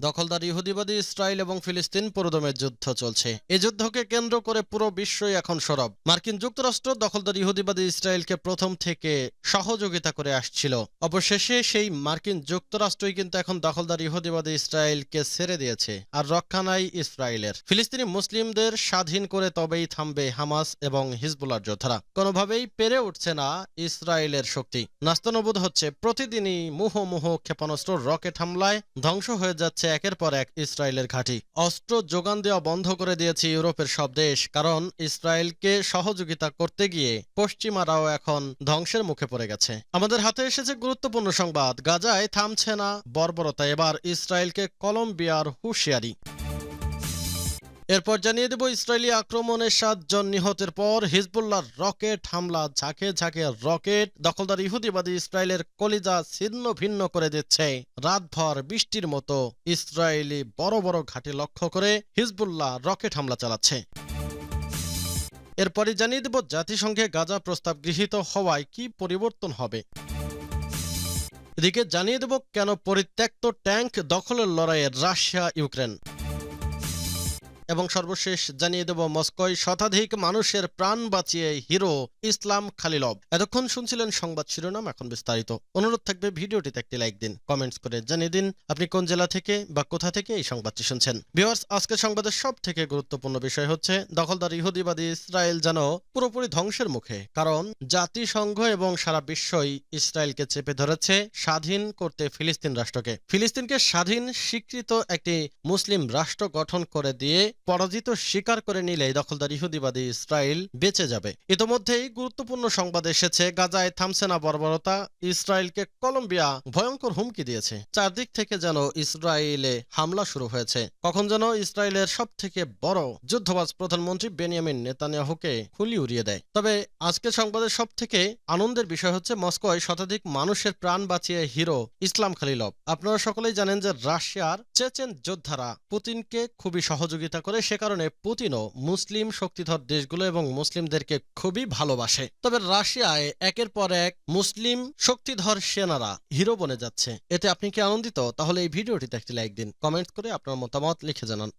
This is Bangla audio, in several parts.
দখলদার ইহুদিবাদী ইসরায়েল এবং ফিলিস্তিন পুরোদমের যুদ্ধ চলছে। এই যুদ্ধকে কেন্দ্র করে পুরো বিশ্বই এখন সরব। মার্কিন যুক্তরাষ্ট্র দখলদার ইহুদিবাদী ইসরায়েলকে প্রথম থেকে সহযোগিতা করে আসছিল। অবশেষে সেই মার্কিন যুক্তরাষ্ট্রই কিন্তু এখন দখলদার ইহুদিবাদী ইসরায়েলকে ছেড়ে দিয়েছে আর রক্ষা নাই ইসরায়েলের। ফিলিস্তিনি মুসলিমদের স্বাধীন করে তবেই থামবে হামাস এবং হিজবুলার যোদ্ধারা। কোনোভাবেই পেরে উঠছে না ইসরায়েলের শক্তি। নাস্তানবোধ হচ্ছে, প্রতিদিনই মুহ মুহ ক্ষেপণাস্ত্র রকেট হামলায় ধ্বংস হয়ে যাচ্ছে একের পর এক ইসরায়েলের ঘাঁটি। অস্ত্র যোগান দেওয়া বন্ধ করে দিয়েছে ইউরোপের সব দেশ, কারণ ইসরায়েলকে সহযোগিতা করতে গিয়ে পশ্চিমারাও এখন ধ্বংসের মুখে পড়ে গেছে। আমাদের হাতে এসেছে গুরুত্বপূর্ণ সংবাদ। গাজায় থামছে না বর্বরতা। এবার ইসরায়েলকে কলম্বিয়ার হুঁশিয়ারি। এরপর জানিয়ে দেব, ইসরায়েলি আক্রমণে সাতজন নিহতের পর হিজবুল্লাহর রকেট হামলা ঝাঁকে ঝাঁকে রকেট দখলদার ইহুদিবাদী ইসরায়েলের কলিজা ছিন্ন ভিন্ন করে দিচ্ছে। রাতভর বৃষ্টির মতো ইসরায়েলি বড় বড় ঘাঁটি লক্ষ্য করে হিজবুল্লাহ রকেট হামলা চালাচ্ছে। এরপরই জানিয়ে দেব, জাতিসংঘে গাজা প্রস্তাব গৃহীত হওয়ায় কি পরিবর্তন হবে? এদিকে জানিয়ে দেব, কেন পরিত্যক্ত ট্যাঙ্ক দখলের লড়াইয়ে রাশিয়া ইউক্রেন এবং সর্বশেষ জানিয়ে দেব, মস্কোয় শতাধিক মানুষের প্রাণ বাঁচিয়ে হিরো ইসলাম খালিলভ। এতক্ষণ শুনছিলেন সংবাদ শিরোনাম, এখন বিস্তারিত। অনুরোধ থাকবে ভিডিওটিতে একটি লাইক দিন, কমেন্টস করে জানিয়ে দিন আপনি কোন জেলা থেকে বা কোথা থেকে এই সংবাদটি শুনছেন। ভিওয়ার্স আজকের সংবাদের সব থেকে গুরুত্বপূর্ণ বিষয় হচ্ছে, দখলদার ইহুদিবাদী ইসরায়েল যেন পুরোপুরি ধ্বংসের মুখে, কারণ জাতিসংঘ এবং সারা বিশ্বই ইসরায়েলকে চেপে ধরেছে স্বাধীন করতে ফিলিস্তিন রাষ্ট্রকে। ফিলিস্তিনকে স্বাধীন স্বীকৃত একটি মুসলিম রাষ্ট্র গঠন করে দিয়ে পরাজিত স্বীকার করে নিলেই দখলদার ইহুদিবাদী ইসরায়েল বেঁচে যাবে। ইতোমধ্যেই গুরুত্বপূর্ণ সংবাদ এসেছে, গাজায় থামছে না বর্বরতা ইসরায়েলকে কলম্বিয়া ভয়ঙ্কর হুমকি দিয়েছে। চারদিক থেকে যেন ইসরায়েলে হামলা শুরু হয়েছে। কখন যেন ইসরায়েলের সব থেকে বড় যুদ্ধবাজ প্রধানমন্ত্রী বেনিয়ামিন নেতানিয়াহুকে খুলি উড়িয়ে দেয়। তবে আজকের সংবাদের সব থেকে আনন্দের বিষয় হচ্ছে মস্কোয় শতাধিক মানুষের প্রাণ বাঁচিয়ে হিরো ইসলাম খালিলভ। আপনারা সকলেই জানেন যে রাশিয়ার চেচেন যোদ্ধারা পুতিনকে খুবই সহযোগিতা করে সে কারণে পুতিনও মুসলিম শক্তিধর দেশগুলো এবং মুসলিমদেরকে খুবই ভালোবাসে। তবে রাশিয়ায় একের পর এক মুসলিম শক্তিধর সেনারা হিরো বনে যাচ্ছে। এতে আপনি কি আনন্দিত? তাহলে এই ভিডিওটি একটি লাইক দিন, কমেন্ট করে আপনার মতামত লিখে জানান।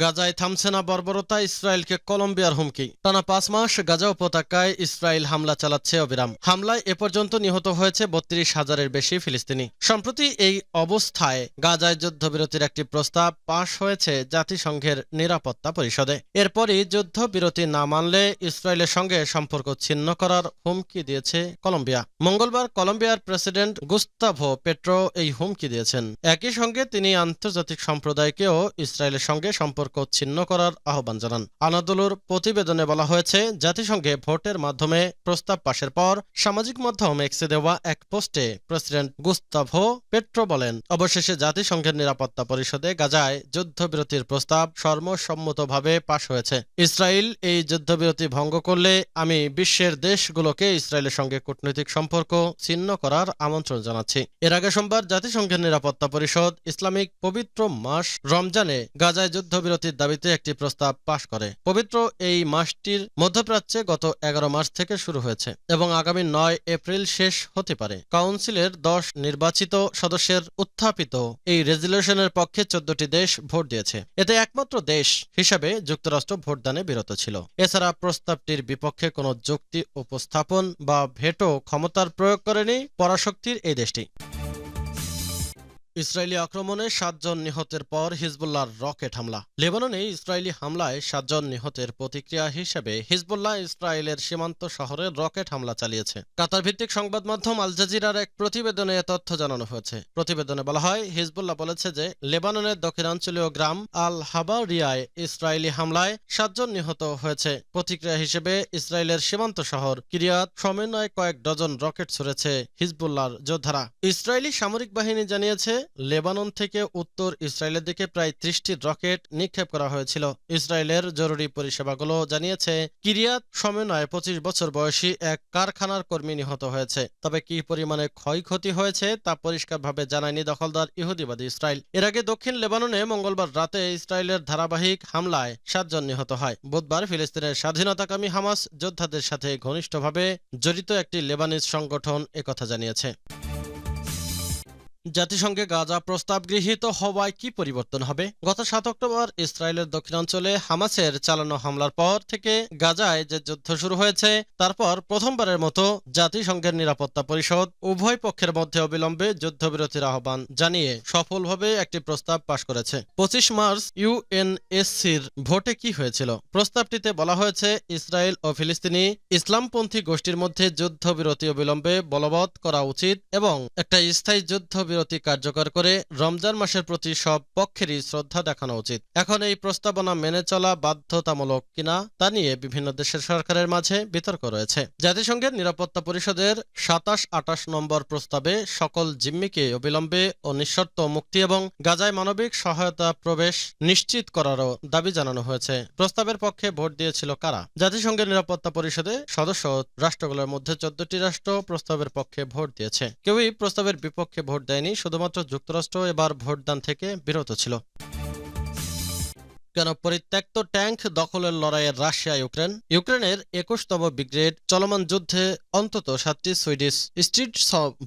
গাজায় থামছে না বর্বরতা ইসরায়েলকে কলম্বিয়ার হুমকি। টানা পাঁচ মাস গাজা উপত্যকায় ইসরায়েল হামলা চালাচ্ছে অবিরাম। হামলায় এ পর্যন্ত নিহত হয়েছে বত্রিশ হাজারের বেশি ফিলিস্তিনি। সম্প্রতি এই অবস্থায় গাজায় যুদ্ধবিরতির একটি প্রস্তাব পাশ হয়েছে জাতিসংঘের নিরাপত্তা পরিষদে। এরপরই যুদ্ধবিরতি না মানলে ইসরায়েলের সঙ্গে সম্পর্ক ছিন্ন করার হুমকি দিয়েছে কলম্বিয়া। মঙ্গলবার কলম্বিয়ার প্রেসিডেন্ট গুস্তাভো পেট্রো এই হুমকি দিয়েছেন। একই সঙ্গে তিনি আন্তর্জাতিক সম্প্রদায়কেও ইসরায়েলের সঙ্গে সম্পর্ক ছিন্ন করার আহ্বান জানান। আনাদুলুর প্রতিবেদনে বলা হয়েছে, জাতিসংঘে ভোটের মাধ্যমে প্রস্তাব পাশের পর সামাজিক মাধ্যম এক্সে দেওয়া এক পোস্টে প্রেসিডেন্ট গুস্তাভো পেট্রো বলেন, অবশেষে জাতিসংঘের নিরাপত্তা পরিষদে গাজায় যুদ্ধবিরতির প্রস্তাব সর্বসম্মতভাবে পাশ হয়েছে। ইসরায়েল এই যুদ্ধবিরতি ভঙ্গ করলে আমি বিশ্বের দেশগুলোকে ইসরায়েলের সঙ্গে কূটনৈতিক সম্পর্ক ছিন্ন করার আমন্ত্রণ জানাচ্ছি। এর আগে সোমবার জাতিসংঘের নিরাপত্তা পরিষদ ইসলামিক পবিত্র মাস রমজানে গাজায় যুদ্ধবিরতির দাবিতে একটি প্রস্তাব পাশ করে। পবিত্র এই মাসটির মধ্যপ্রাচ্যে গত এগারো মার্চ থেকে শুরু হয়েছে এবং আগামী নয় এপ্রিল শেষ হতে পারে। কাউন্সিলের দশ নির্বাচিত সদস্যের উত্থাপিত এই রেজলিউশনের পক্ষে চোদ্দটি দেশ ভোট দিয়েছে। এতে একমাত্র দেশ হিসাবে যুক্তরাষ্ট্র ভোটদানে বিরত ছিল। এছাড়া প্রস্তাবটির বিপক্ষে কোনো যুক্তি উপস্থাপন বা ভেটো ক্ষমতার প্রয়োগ করেনি পরাশক্তির এই দেশটি। ইসরায়েলি আক্রমণে সাতজন নিহতের পর হিজবুল্লাহর রকেট হামলা। লেবাননে ইসরায়েলি হামলায় সাতজন নিহতের প্রতিক্রিয়া হিসেবে হিজবুল্লাহ ইসরায়েলের সীমান্ত শহরে রকেট হামলা চালিয়েছে। কাতার ভিত্তিক সংবাদ মাধ্যম আল জাজিরার এক প্রতিবেদনে তথ্য জানানো হয়েছে। প্রতিবেদনে বলা হয়, হিজবুল্লাহ বলেছে যে লেবাননের দক্ষিণাঞ্চলীয় গ্রাম আল হাবারিয়ায় ইসরায়েলি হামলায় সাতজন নিহত হয়েছে। প্রতিক্রিয়া হিসেবে ইসরায়েলের সীমান্ত শহর কিরিয়াত সমন্বয়ে কয়েক ডজন রকেট ছুড়েছে হিজবুল্লাহর যোদ্ধারা। ইসরায়েলি সামরিক বাহিনী জানিয়েছে লেবানন থেকে উত্তর ইসরায়েলের দিকে প্রায় ত্রিশটি রকেট নিক্ষেপ করা হয়েছিল। ইসরায়েলের জরুরি পরিষেবাগুলো জানিয়েছে, কিরিয়াত সমন্বয়ে পঁচিশ বছর বয়সী এক কারখানার কর্মী নিহত হয়েছে। তবে কি পরিমাণে ক্ষয়ক্ষতি হয়েছে তা পরিষ্কারভাবে জানায়নি দখলদার ইহুদিবাদী ইসরায়েল। এর আগে দক্ষিণ লেবাননে মঙ্গলবার রাতে ইসরায়েলের ধারাবাহিক হামলায় সাতজন নিহত হয়। বুধবার ফিলিস্তিনের স্বাধীনতাকামী হামাস যোদ্ধাদের সাথে ঘনিষ্ঠভাবে জড়িত একটি লেবানিজ সংগঠন একথা জানিয়েছে। জাতিসংঘে গাজা প্রস্তাব গৃহীত হওয়ায় কি পরিবর্তন হবে? গত সাত অক্টোবর ইসরায়েলের দক্ষিণাঞ্চলে হামাসের চালানো হামলার পর থেকে গাজায় যে যুদ্ধ শুরু হয়েছে, তারপর প্রথমবারের মতো জাতিসংঘের নিরাপত্তা পরিষদ উভয় পক্ষের মধ্যে অবিলম্বে যুদ্ধবিরতির আহ্বান জানিয়ে সফলভাবে একটি প্রস্তাব পাশ করেছে। পঁচিশ মার্চ ইউএনএসসির ভোটে কি হয়েছিল? প্রস্তাবটিতে বলা হয়েছে, ইসরায়েল ও ফিলিস্তিনি ইসলামপন্থী গোষ্ঠীর মধ্যে যুদ্ধবিরতি অবিলম্বে বলবৎ করা উচিত এবং একটা স্থায়ী যুদ্ধ বিরতি কার্যকর করে রমজান মাসের প্রতি সব পক্ষেরই শ্রদ্ধা দেখানো উচিত। এখন এই প্রস্তাবনা মেনে চলা বাধ্যতামূলক কিনা তা নিয়ে বিভিন্ন দেশের সরকারের মাঝে বিতর্ক রয়েছে। জাতিসংঘের নিরাপত্তা পরিষদের সাতাশ আটাশ নম্বর প্রস্তাবে সকল জিম্মিকে অবিলম্বে ও নিঃশর্ত মুক্তি এবং গাজায় মানবিক সহায়তা প্রবেশ নিশ্চিত করারও দাবি জানানো হয়েছে। প্রস্তাবের পক্ষে ভোট দিয়েছিল কারা? জাতিসংঘের নিরাপত্তা পরিষদে সদস্য রাষ্ট্রগুলোর মধ্যে চোদ্দটি রাষ্ট্র প্রস্তাবের পক্ষে ভোট দিয়েছে। কেউই প্রস্তাবের বিপক্ষে ভোট দেয়নি। শুধুমাত্র যুক্তরাষ্ট্র এবার ভোটদান থেকে বিরত ছিল। কেন পরিত্যক্ত ট্যাঙ্ক দখলের লড়াইয়ের রাশিয়া, ইউক্রেন। ইউক্রেনের একুশতম ব্রিগেড চলমান যুদ্ধে অন্তত সাতটি সুইডিশ স্ট্রিট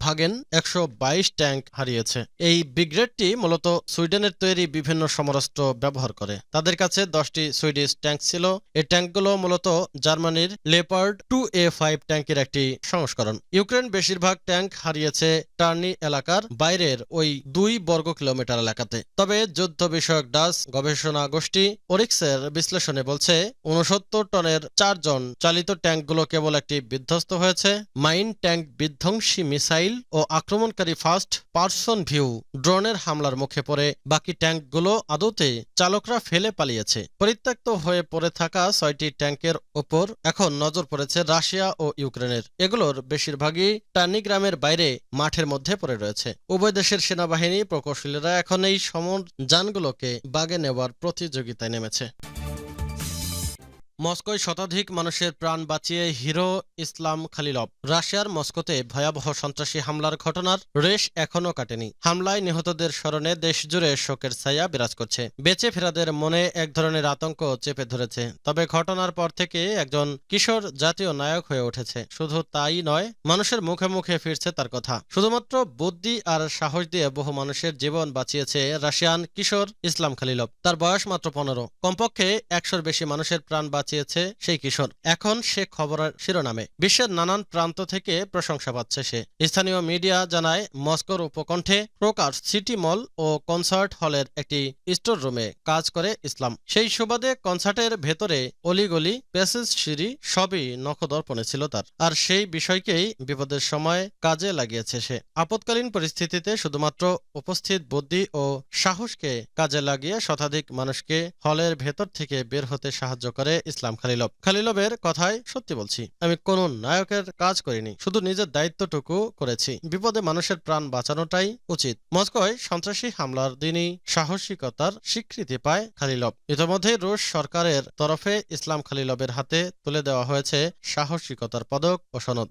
ভাগেন একশো বাইশ ট্যাঙ্ক হারিয়েছে। এই ব্রিগেডটি মূলত সুইডেনের তৈরি বিভিন্ন সমরাস্ত্র ব্যবহার করে। তাদের কাছে দশটি সুইডিশ ট্যাঙ্ক ছিল। এই ট্যাঙ্কগুলো মূলত জার্মানির লেপার্ড টু এ ফাইভ ট্যাঙ্কের একটি সংস্করণ। ইউক্রেন বেশিরভাগ ট্যাঙ্ক হারিয়েছে টার্নি এলাকার বাইরের ওই দুই বর্গ কিলোমিটার এলাকাতে। তবে যুদ্ধ বিষয়ক ডাস গবেষণা গোষ্ঠী ওরিক্সের বিশ্লেষণে বলছে উনসত্তর টনের চারজন চালিত ট্যাঙ্কগুলো কেবল একটি বিধ্বস্ত হয়েছে। মাইন ট্যাঙ্ক বিধ্বংসী মিসাইল ও আক্রমণকারী ফার্স্ট পার্সন ভিউ ড্রোনের হামলার মুখে পড়ে। বাকি ট্যাঙ্কগুলো আদতে চালকরা ফেলে পালিয়েছে। পরিত্যক্ত হয়ে পড়ে থাকা ছয়টি ট্যাঙ্কের ওপর এখন নজর পড়েছে রাশিয়া ও ইউক্রেনের। এগুলোর বেশিরভাগই টানিগ্রামের বাইরে মাঠের মধ্যে পড়ে রয়েছে। উভয় দেশের সেনাবাহিনী প্রকৌশলীরা এখন এই সমর যানগুলোকে বাগে নেওয়ার প্রতিযোগিতায় নেমেছে মস্কোয় শতাধিক মানুষের প্রাণ বাঁচিয়ে হিরো ইসলাম খালিলভ। রাশিয়ার মস্কোতে ভয়াবহ সন্ত্রাসী হামলার ঘটনার রেশ এখনও কাটেনি। হামলায় নিহতদের স্মরণে দেশজুড়ে শোকের ছায়া বিরাজ করছে। বেঁচে ফেরাদের মনে এক ধরনের আতঙ্ক চেপে ধরেছে। তবে ঘটনার পর থেকে একজন কিশোর জাতীয় নায়ক হয়ে উঠেছে। শুধু তাই নয়, মানুষের মুখে মুখে ফিরছে তার কথা। শুধুমাত্র বুদ্ধি আর সাহস দিয়ে বহু মানুষের জীবন বাঁচিয়েছে রাশিয়ান কিশোর ইসলাম খালিলভ। তার বয়স মাত্র পনেরো। কমপক্ষে একশোর বেশি মানুষের প্রাণ বাঁচিয়েছে সেই কিশোর। এখন সে খবরের শিরোনামে। বিশ্বের নানান প্রান্ত থেকে প্রশংসা পাচ্ছে সে। স্থানীয় মিডিয়া জানায়, মস্কোর উপকণ্ঠে প্রকার সিটি মল ও কনসার্ট হলের একটি স্টোর রুমে কাজ করে ইসলাম। সেই সুবাদে কনসার্টের ভেতরে অলিগলি, প্যাসেজ সিঁড়ি সবই নখদর্পণে ছিল তার। আর সেই বিষয়কেই বিপদের সময় কাজে লাগিয়েছে সে। আপৎকালীন পরিস্থিতিতে শুধুমাত্র উপস্থিত বুদ্ধি ও সাহসকে কাজে লাগিয়ে শতাধিক মানুষকে হলের ভেতর থেকে বের হতে সাহায্য করে ইসলাম খালিলব। খালিলবের কথায় সত্যি বলছি। আমি কোন নায়কের কাজ করিনি, শুধু নিজের দায়িত্বটুকু করেছি। বিপদে মানুষের প্রাণ বাঁচানোটাই উচিত। মস্কোয় সন্ত্রাসী হামলার দিনই সাহসিকতার স্বীকৃতি পায় খালিলব। ইতিমধ্যে রুশ সরকারের তরফে ইসলাম খালিলবের হাতে তুলে দেওয়া হয়েছে সাহসিকতার পদক ও সনদ।